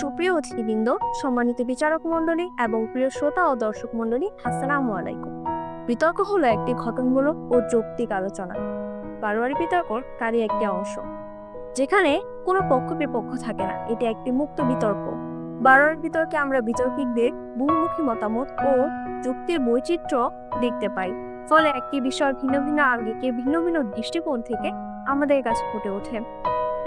সুপ্রিয় অতিথিবৃন্দ, সম্মানিত বিচারক মণ্ডলী এবং প্রিয় শ্রোতা ও দর্শক মণ্ডলী, আসসালামু আলাইকুম। বিতর্ক হলো একটি ঘটনমূলক ও যৌক্তিক আলোচনা। বারোয়ারি বিতর্কর তারই একটি অংশ। যেখানে কোনো পক্ষ বিপক্ষ থাকে না, এটি একটি মুক্ত বিতর্ক। বারোয়ারি বিতর্কে আমরা বিতর্কিকদের বহুমুখী মতামত ও যুক্তির বৈচিত্র্য দেখতে পাই। ফলে একটি বিষয় ভিন্ন ভিন্ন আঙ্গিকে ভিন্ন ভিন্ন দৃষ্টিকোণ থেকে আমাদের কাছে ফুটে ওঠে।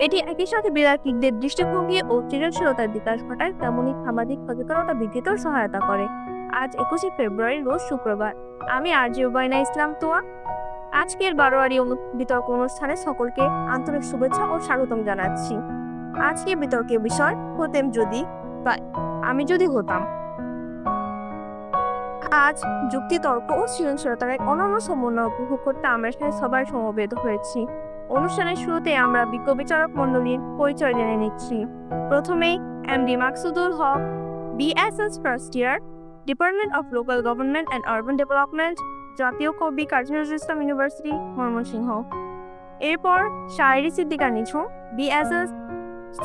এটি একই সাথে বিরাকিকদের দৃষ্টিভঙ্গি ও সৃজনশীলতার বিকাশ ঘটায় তেমনই সামাজিক সচেতনতা বৃদ্ধিতেও সহায়তা করে। আজ একুশে ফেব্রুয়ারি, রোজ শুক্রবার। আমি আরজি উবাইনা ইসলাম তোয়া। আজকের বারোয়ারি বিতর্ক অনুষ্ঠানে সকলকে আন্তরিক শুভেচ্ছা ও স্বাগতম জানাচ্ছি। আজকের বিতর্কের বিষয়, হতেম যদি বা আমি যদি হতাম। আজ যুক্তি তর্ক ও সৃজনশীলতার এক অনন্য সমন্বয় উপভোগ করতে আমরা সবাই সমবেত হয়েছি। অনুষ্ঠানের শুরুতে আমরা বিজ্ঞ বিচারক মণ্ডলীর পরিচয় জেনে নিচ্ছি। প্রথমেই MD Maksudul Haque BSS first year, department of local government and urban development, জাতীয় কবি কাজী নজরুল ইসলাম ইউনিভার্সিটি, ময়মনসিংহ। এরপর Shairi Siddika Nijhu BSS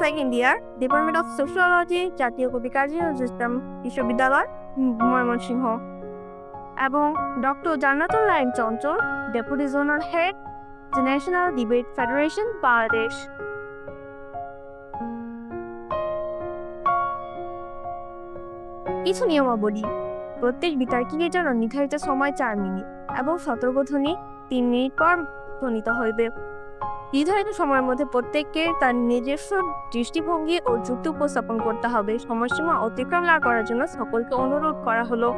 second year department of sociology জাতীয় কবি কাজী নজরুল ইসলাম বিশ্ববিদ্যালয়, ময়মনসিংহ। এবং doctor Jannatul Naim Chanchal deputy zonal head the National Debate Federation, Bangladesh. কিছু নিয়মাবলী। প্রত্যেক বিতর্কিকের জন্য নির্ধারিত সময় চার মিনিট এবং সতর্কধ্বনি তিন মিনিট পর ধ্বনিত হইবে। নির্ধারিত সময়ের মধ্যে প্রত্যেককে তার নিজস্ব দৃষ্টিভঙ্গি ও যুক্তি উপস্থাপন করতে হবে। সময়সীমা অতিক্রম না করার জন্য সকলকে অনুরোধ করা হলো।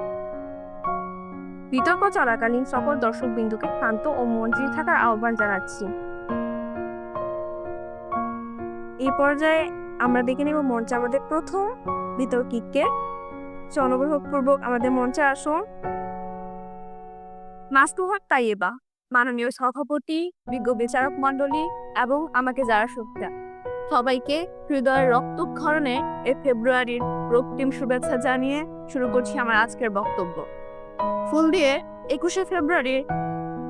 বিতর্ক চলাকালীন সকল দর্শক বিন্দুকে শান্ত ও মন্ত্রী থাকার আহ্বান জানাচ্ছি। এই পর্যায়ে আমরা দেখে নেব মঞ্চে আমাদের প্রথম বিতর্কিককে। জনগ্রহপূর্বক আমাদের মঞ্চে আসুন। মাস্তুহার তাইয়েবা মাননীয় সভাপতি, বিজ্ঞ বিচারক মণ্ডলী এবং আমাকে যারা শুভেচ্ছা সবাইকে হৃদয়ের রক্তক্ষরণে এ ফেব্রুয়ারির রক্তিম শুভেচ্ছা জানিয়ে শুরু করছি আমার আজকের বক্তব্য। ফুল দিয়ে একুশে ফেব্রুয়ারি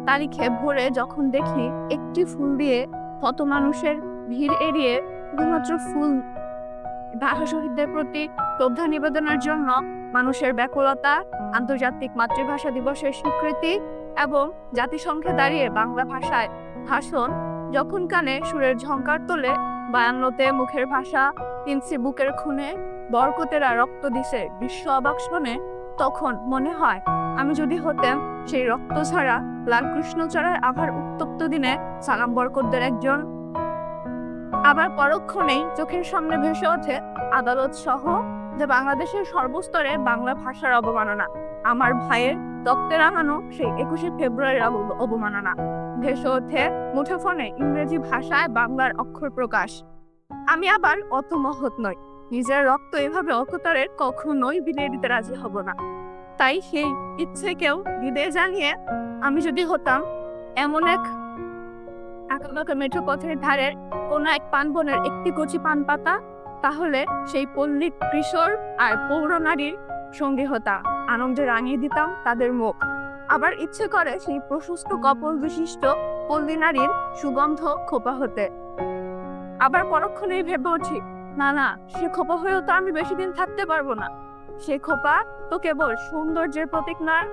তারিখে ভোরে যখন দেখি একটি ফুল দিয়ে কত মানুষের ভিড় এড়িয়ে শুধুমাত্র ফুল ভাষা শহীদদের প্রতি শ্রদ্ধা নিবেদনের জন্য মানুষের ব্যাকুলতা, আন্তর্জাতিক মাতৃভাষা দিবসের স্বীকৃতি এবং জাতিসংঘে দাঁড়িয়ে বাংলা ভাষায় ভাষণ, যখন কানে সুরের ঝঙ্কার তোলে, বায়ান্নতে মুখের ভাষা, তিনসি বুকের খুনে, বরকতেরা রক্ত দিছে বিশ্ব অবাক তখন মনে হয়, আমি যদি হতেন সেই রক্ত ছাড়া লাল কৃষ্ণচড়ার আভার উত্তপ্ত দিনে সালাম বরকতদের একজন। আবার পরক্ষণেই চোখের সামনে ভেসে ওঠে আদালত সহ যে বাংলাদেশের সর্বস্তরে বাংলা ভাষার অবমাননা, আমার ভাইয়ের রক্তে রাঙানো সেই একুশে ফেব্রুয়ারির অব- অবমাননা। ভেসে ওঠে মুঠোফোনে ইংরেজি ভাষায় বাংলার অক্ষর প্রকাশ। আমি আবার অত মহৎ নই। নিজের রক্ত এভাবে অকতারের কখনোই বিলিয়ে দিতে রাজি হব না। তাই সেই ইচ্ছেকেও বিদায় জানিয়ে আমি যদি হতাম, এমন এক আঁকাবাঁকা মেঠো পথের ধারের কোনো এক পান বনের একটি কচি পান পাতা তাহলে সেই পল্লী কিশোর আর পৌর নারীর সঙ্গী হতাম, আনন্দে রাঙিয়ে দিতাম তাদের মুখ। আবার ইচ্ছে করে সেই প্রশস্ত কপল বিশিষ্ট পল্লী নারীর সুগন্ধ খোপা হতে। আবার পরক্ষণেই ভেবে উঠি না না, সে খোপা হয়েও তো আমি বেশি দিন থাকতে পারব না। সে খোপা তো কেবল সৌন্দর্যের প্রতীক না।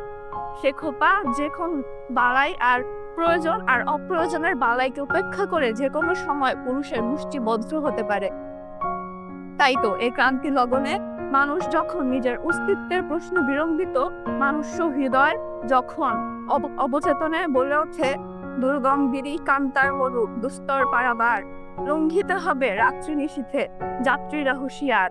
সে খোপা যখন বালাই আর প্রয়োজন আর অপ্রয়োজনের বালাইকে উপেক্ষা করে যে কোনো সময় পুরুষের মুষ্টি বদ্ধ হতে পারে। তাই তো এই ক্রান্তি লগনে মানুষ যখন নিজের অস্তিত্বের প্রশ্ন বিলম্বিত মানুষ হৃদয় যখন অব- অবচেতনে বলে ওঠে, দুর্গম বিড়ি কান্তার মরু, দুস্তর পারাবার। লঙ্ঘিত হবে রাত্রি নিশীথে। যাত্রীরা হুঁশিয়ার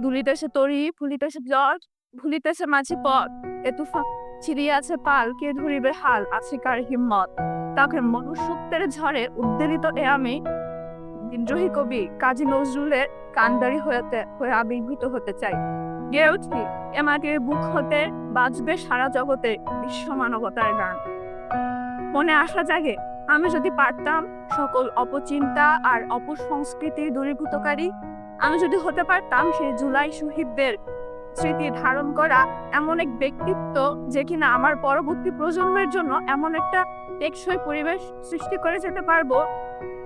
দুলিতেছে তরি ফুলিতেছে জল ভুলিতেছে মাঝি পথ। এ তুফা ছিড়িয়াছে পাল, কে ধরিবে হাল? আছে কার হিম্মত? তাকে মনুষ্যত্বের ঝড়ে উদ্বেলিত এ আমি, বিদ্রোহী কবি কাজী নজরুলের কান্দারি হয়েতে হয়ে আবির্ভূত হতে চাই। গেয়ে উঠি এ মাটির বুক হতে বাজবে সারা জগতে বিশ্ব মানবতার গান। মনে আশা জাগে আমি যদি পারতাম সকল অপচিন্তা আর অপসংস্কৃতির দূরীভূতকারী, আমি যদি হতে পারতাম সেই জুলাই শহীদদের স্মৃতি ধারণ করা এমন এক ব্যক্তিত্ব যে কিনা আমার পরবর্তী প্রজন্মের জন্য এমন একটা টেকসই পরিবেশ সৃষ্টি করে যেতে পারব,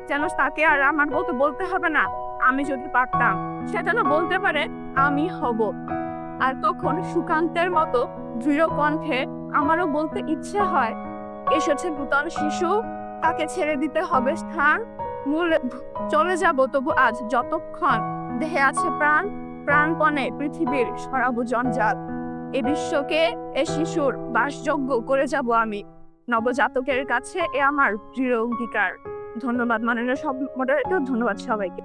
যেন তাকে আর আমার মতো বলতে হবে না, আমি যদি পারতাম, সে যেন বলতে পারে, আমি হব। আর তখন সুকান্তের মতো দৃঢ় কণ্ঠে আমারও বলতে ইচ্ছে হয়, এসেছে নূতন শিশু তাকে ছেড়ে দিতে হবে স্থান মূল চলে যাব তবু আজ যতক্ষণ। দেহে আছে প্রাণ, প্রাণপণে পৃথিবীর সরাবু জঞ্জাল। এ বিশ্বকে, এ শিশুর বাসযোগ্য করে যাব আমি। নবজাতকের কাছে এ আমার দৃঢ় অঙ্গীকার। ধন্যবাদ মাননীয় সব মডারেটর ধন্যবাদ সবাইকে।